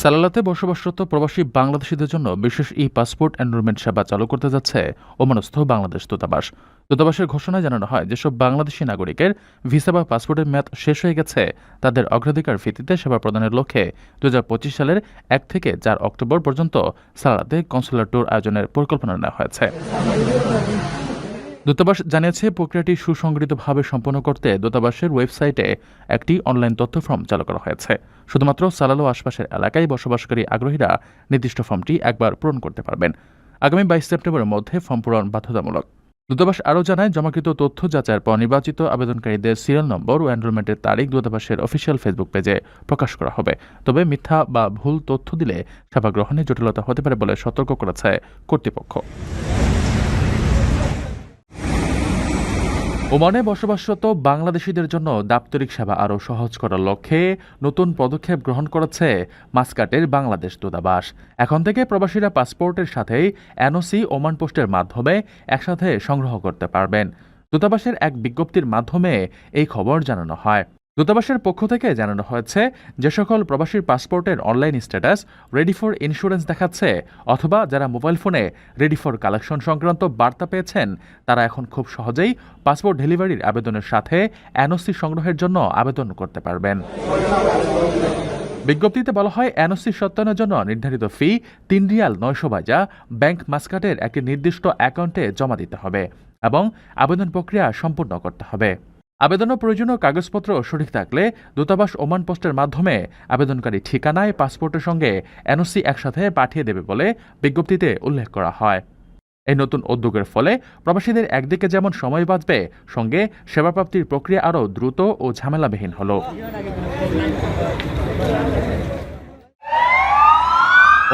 সালালাতে বসবাসরত প্রবাসী বাংলাদেশিদের জন্য বিশেষ ই পাসপোর্ট এনরোলমেন্ট সেবা চালু করতে যাচ্ছে ওমানস্থ বাংলাদেশ দূতাবাস। দূতাবাসের ঘোষণায় জানানো হয়, যেসব বাংলাদেশি নাগরিকের ভিসা বা পাসপোর্টের মেয়াদ শেষ হয়ে গেছে, তাদের অগ্রাধিকার ভিত্তিতে সেবা প্রদানের লক্ষ্যে দু হাজার পঁচিশ সালের এক থেকে চার অক্টোবর পর্যন্ত সালালাতে কনসুলার ট্যুর আয়োজনের পরিকল্পনা নেওয়া হয়েছে। দূতাবাস জানিয়েছে, প্রক্রিয়াটি সুসংগঠিতভাবে সম্পন্ন করতে দূতাবাসের ওয়েবসাইটে একটি অনলাইন তথ্য ফর্ম চালু করা হয়েছে। শুধুমাত্র সালালো আশপাশের এলাকায় বসবাসকারী আগ্রহীরা নির্দিষ্ট ফর্মটি একবার পূরণ করতে পারবেন। আগামী বাইশ সেপ্টেম্বরের মধ্যে ফর্ম পূরণ বাধ্যতামূলক। দূতাবাস আরও জানায়, জমাকৃত তথ্য যাচাইয়ের পর নির্বাচিত আবেদনকারীদের সিরিয়াল নম্বর ও এনরোলমেন্টের তারিখ দূতাবাসের অফিসিয়াল ফেসবুক পেজে প্রকাশ করা হবে। তবে মিথ্যা বা ভুল তথ্য দিলে সেবা গ্রহণে জটিলতা হতে পারে বলে সতর্ক করেছে কর্তৃপক্ষ। ওমানে বসবাসরত বাংলাদেশিদের জন্য দাপ্তরিক সেবা আরও সহজ করার লক্ষ্যে নতুন পদক্ষেপ গ্রহণ করেছে মাস্কাটের বাংলাদেশ দূতাবাস। এখন থেকে প্রবাসীরা পাসপোর্টের সাথেই এনওসি ওমান পোস্টের মাধ্যমে একসাথে সংগ্রহ করতে পারবেন। দূতাবাসের এক বিজ্ঞপ্তির মাধ্যমে এই খবর জানানো হয়। দূতাবাসের পক্ষ থেকে জানানো হয়েছে, যে সকল প্রবাসীর পাসপোর্টের online status ready for insurance দেখাচ্ছে, অথবা যারা মোবাইল ফোনে রেডি ফর কালেকশন সংক্রান্ত বার্তা পেয়েছেন, তারা এখন খুব সহজেই পাসপোর্ট ডেলিভারির আবেদনের সাথে এনওসি সংগ্রহের জন্য আবেদন করতে পারবেন। বিজ্ঞপ্তিতে বলা হয় এনওসি সত্যায়নের জন্য নির্ধারিত ফি তিন রিয়াল নয়শো বাজা ব্যাংক মাস্কাটের একটি নির্দিষ্ট অ্যাকাউন্টে জমা দিতে হবে এবং আবেদন প্রক্রিয়া সম্পূর্ণ করতে হবে। আবেদন ও প্রয়োজনীয় কাগজপত্র সঠিক থাকলে দূতাবাস ওমান পোস্টের মাধ্যমে আবেদনকারী ঠিকানায় পাসপোর্টের সঙ্গে এনওসি একসাথে পাঠিয়ে দেবে বলে বিজ্ঞপ্তিতে উল্লেখ করা হয়। এই নতুন উদ্যোগের ফলে প্রবাসীদের একদিকে যেমন সময় বাঁচবে, সঙ্গে সেবা প্রাপ্তির প্রক্রিয়া আরও দ্রুত ও ঝামেলাবিহীন হলো।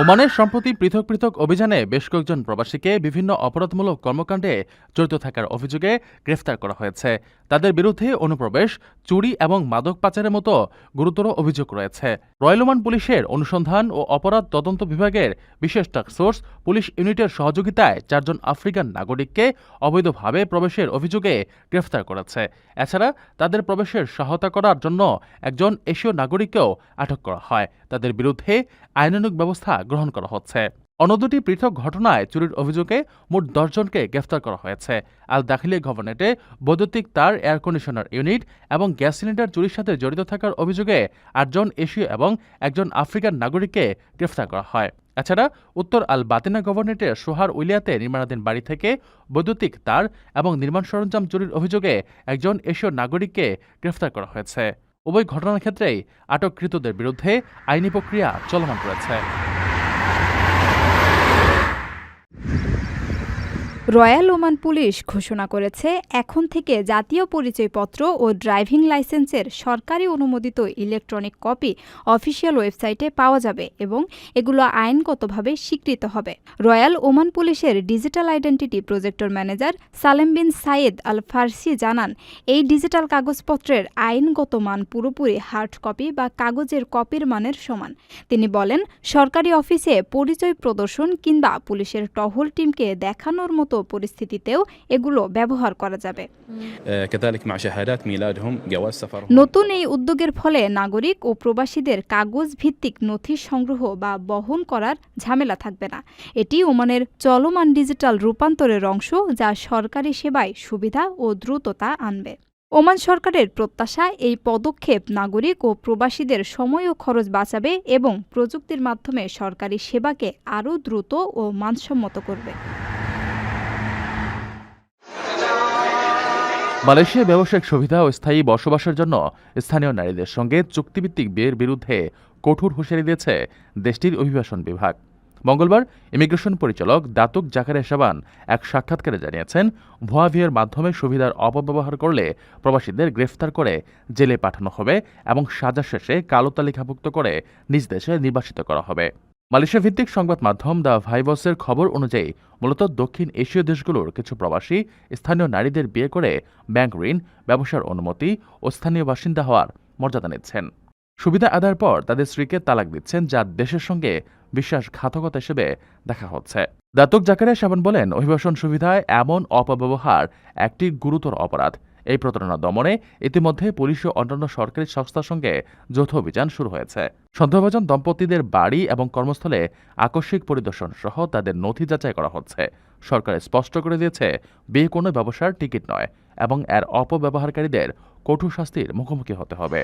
ওমানের সম্প্রতি পৃথক পৃথক অভিযানে বেশ কয়েকজন প্রবাসীকে বিভিন্ন অপরাধমূলক কর্মকাণ্ডে জড়িত থাকার অভিযোগে গ্রেফতার করা হয়েছে। তাদের বিরুদ্ধে অনুপ্রবেশ, চুরি এবং মাদক পাচারের মতো গুরুতর অভিযোগ রয়েছে। রয়্যাল ওমান পুলিশের অনুসন্ধান ও অপরাধ তদন্ত বিভাগের বিশেষ টাস্কফোর্স পুলিশ ইউনিটের সহযোগিতায় চারজন আফ্রিকান নাগরিককে অবৈধভাবে প্রবেশের অভিযোগে গ্রেফতার করেছে। এছাড়া তাদের প্রবেশের সহায়তা করার জন্য একজন এশীয় নাগরিককেও আটক করা হয়। তাদের বিরুদ্ধে আইনানুগ ব্যবস্থা গ্রহণ করা হচ্ছে। অন্য দুটি পৃথক ঘটনায় চুরির অভিযোগে মোট দশজনকে গ্রেফতার করা হয়েছে। আল দাখিলি গভর্নরেটে বৈদ্যুতিক তার, এয়ার কন্ডিশনার ইউনিট এবং গ্যাস সিলিন্ডার চুরির সাথে জড়িত থাকার অভিযোগে আটজন এশীয় এবং একজন আফ্রিকান নাগরিককে গ্রেফতার করা হয়। এছাড়া উত্তর আল বাতিনা গভর্নরেটের সোহার উলিয়াতে নির্মাণাধীন বাড়ি থেকে বৈদ্যুতিক তার এবং নির্মাণ সরঞ্জাম চুরির অভিযোগে একজন এশীয় নাগরিককে গ্রেফতার করা হয়েছে। উভয় ঘটনার ক্ষেত্রেই আটককৃতদের বিরুদ্ধে আইনি প্রক্রিয়া চলমান রয়েছে রয়্যাল ওমান পুলিশ ঘোষণা করেছে, এখন থেকে জাতীয় পরিচয়পত্র ও ড্রাইভিং লাইসেন্সের সরকারি অনুমোদিত ইলেকট্রনিক কপি অফিসিয়াল ওয়েবসাইটে পাওয়া যাবে এবং এগুলো আইনগতভাবে স্বীকৃত হবে। রয়্যাল ওমান পুলিশের digital identity projector manager Salem bin Said Al Farsi জানান, এই ডিজিটাল কাগজপত্রের আইনগত মান পুরোপুরি হার্ড কপি বা কাগজের কপির মানের সমান। তিনি বলেন, সরকারি অফিসে পরিচয় প্রদর্শন কিংবা পুলিশের টহল টিমকে দেখানোর মতো মতো পরিস্থিতিতেও এগুলো ব্যবহার করা যাবে। নতুন এই উদ্যোগের ফলে নাগরিক ও প্রবাসীদের কাগজ ভিত্তিক নথি সংগ্রহ বা বহন করার ঝামেলা থাকবে না। এটি ওমানের চলমান ডিজিটাল রূপান্তরের অংশ যা সরকারি সেবায় সুবিধা ও দ্রুততা আনবে। ওমান সরকারের প্রত্যাশা এই পদক্ষেপ নাগরিক ও প্রবাসীদের সময় ও খরচ বাঁচাবে এবং প্রযুক্তির মাধ্যমে সরকারি সেবাকে আরও দ্রুত ও মানসম্মত করবে। মালয়েশিয়ায় ব্যবসায়িক সুবিধা ও স্থায়ী বসবাসের জন্য স্থানীয় নারীদের সঙ্গে চুক্তিভিত্তিক বিয়ের বিরুদ্ধে কঠোর হুঁশিয়ারি দিয়েছে দেশটির অভিবাসন বিভাগ। মঙ্গলবার ইমিগ্রেশন পরিচালক দাতুক জাকারিয়া সাবান এক সাক্ষাৎকারে জানিয়েছেন, ভুয়া বিয়ের মাধ্যমে সুবিধার অপব্যবহার করলে প্রবাসীদের গ্রেফতার করে জেলে পাঠানো হবে এবং সাজা শেষে কালো তালিকাভুক্ত করে নিজ দেশে নির্বাসিত করা হবে। মালয়েশিয়া ভিত্তিক সংবাদ মাধ্যম দ্য ভাইবসের খবর অনুযায়ী, মূলত দক্ষিণ এশীয় দেশগুলোর কিছু প্রবাসী স্থানীয় নারীদের বিয়ে করে ব্যাংক ঋণ, ব্যবসার অনুমতি ও স্থানীয় বাসিন্দা হওয়ার মর্যাদা নিচ্ছেন। সুবিধা আদায়ের পর তাদের স্ত্রীকে তালাক দিচ্ছেন, যা দেশের সঙ্গে বিশ্বাসঘাতকতা হিসেবে দেখা হচ্ছে। দাতক জাকারিয়া সাবান বলেন, অভিবাসন সুবিধায় এমন অপব্যবহার একটি গুরুতর অপরাধ। এই প্রতারণা দমনে ইতিমধ্যে পুলিশ ও অন্যান্য সরকারি সংস্থার সঙ্গে যৌথ অভিযান শুরু হয়েছে। সন্দেহভাজন দম্পতিদের বাড়ি এবং কর্মস্থলে আকস্মিক পরিদর্শন সহ তাদের নথি যাচাই করা হচ্ছে। সরকার স্পষ্ট করে দিয়েছে, বিয়ে কোনো ব্যবসার টিকিট নয় এবং এর অপব্যবহারকারীদের কঠোর শাস্তির মুখোমুখি হতে হবে।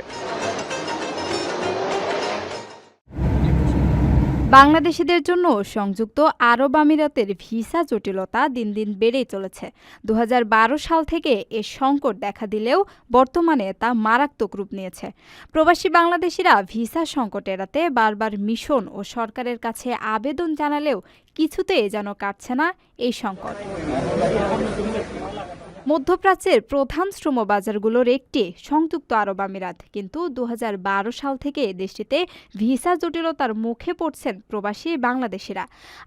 বাংলাদেশিদের জন্য সংযুক্ত আরব আমিরাতের ভিসা জটিলতা দিন দিন বেড়েই চলেছে। দু হাজার বারো সাল থেকে এ সংকট দেখা দিলেও বর্তমানে তা মারাত্মক রূপ নিয়েছে। প্রবাসী বাংলাদেশিরা ভিসা সংকট এড়াতে বারবার মিশন ও সরকারের কাছে আবেদন জানালেও কিছুতেই যেন কাটছে না এই সংকট। মধ্যপ্রাচ্যের প্রধান শ্রম বাজারগুলোর একটি, সংযুক্ত আরব আমিরাত। কিন্তু দু হাজার বারো সাল থেকে দেশটিতে ভিসা জটিলতার মুখে পড়ছেন প্রবাসী বাংলাদেশিরা।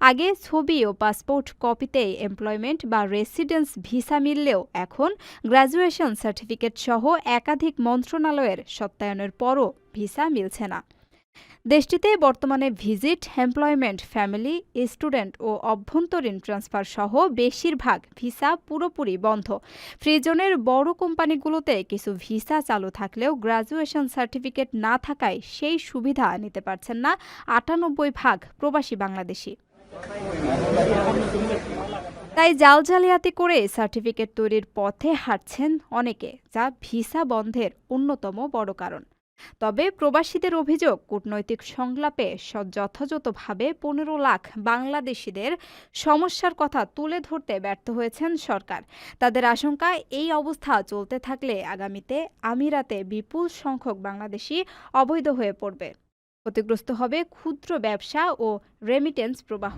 আগে ছবি ও পাসপোর্ট কপিতে এমপ্লয়মেন্ট বা রেসিডেন্স ভিসা মিললেও এখন গ্র্যাজুয়েশন সার্টিফিকেট সহ একাধিক মন্ত্রণালয়ের সত্যায়নের পরও ভিসা মিলছে না। দেশটিতে বর্তমানে ভিজিট, এমপ্লয়মেন্ট, ফ্যামিলি, স্টুডেন্ট ও অভ্যন্তরীণ ট্রান্সফার সহ বেশিরভাগ ভিসা পুরোপুরি বন্ধ। ফ্রিজনের বড় কোম্পানিগুলোতে কিছু ভিসা চালু থাকলেও গ্রাজুয়েশন সার্টিফিকেট না থাকায় সেই সুবিধা নিতে পারছেন না আটানব্বই ভাগ প্রবাসী বাংলাদেশি। তাই জাল জালিয়াতি করে সার্টিফিকেট তৈরির পথে হাঁটছেন অনেকে, যা ভিসা বন্ধের অন্যতম বড় কারণ। তবে প্রবাসীদের অভিযোগ, কূটনৈতিক সংলাপে যথাযথভাবে পনেরো লাখ বাংলাদেশিদের সমস্যার কথা তুলে ধরতে ব্যর্থ হয়েছেন সরকার। তাদের আশঙ্কা, এই অবস্থা চলতে থাকলে আগামীতে আমিরাতে বিপুল সংখ্যক বাংলাদেশি অবৈধ হয়ে পড়বে। ক্ষতিগ্রস্ত হবে ক্ষুদ্র ব্যবসা ও রেমিটেন্স প্রবাহ।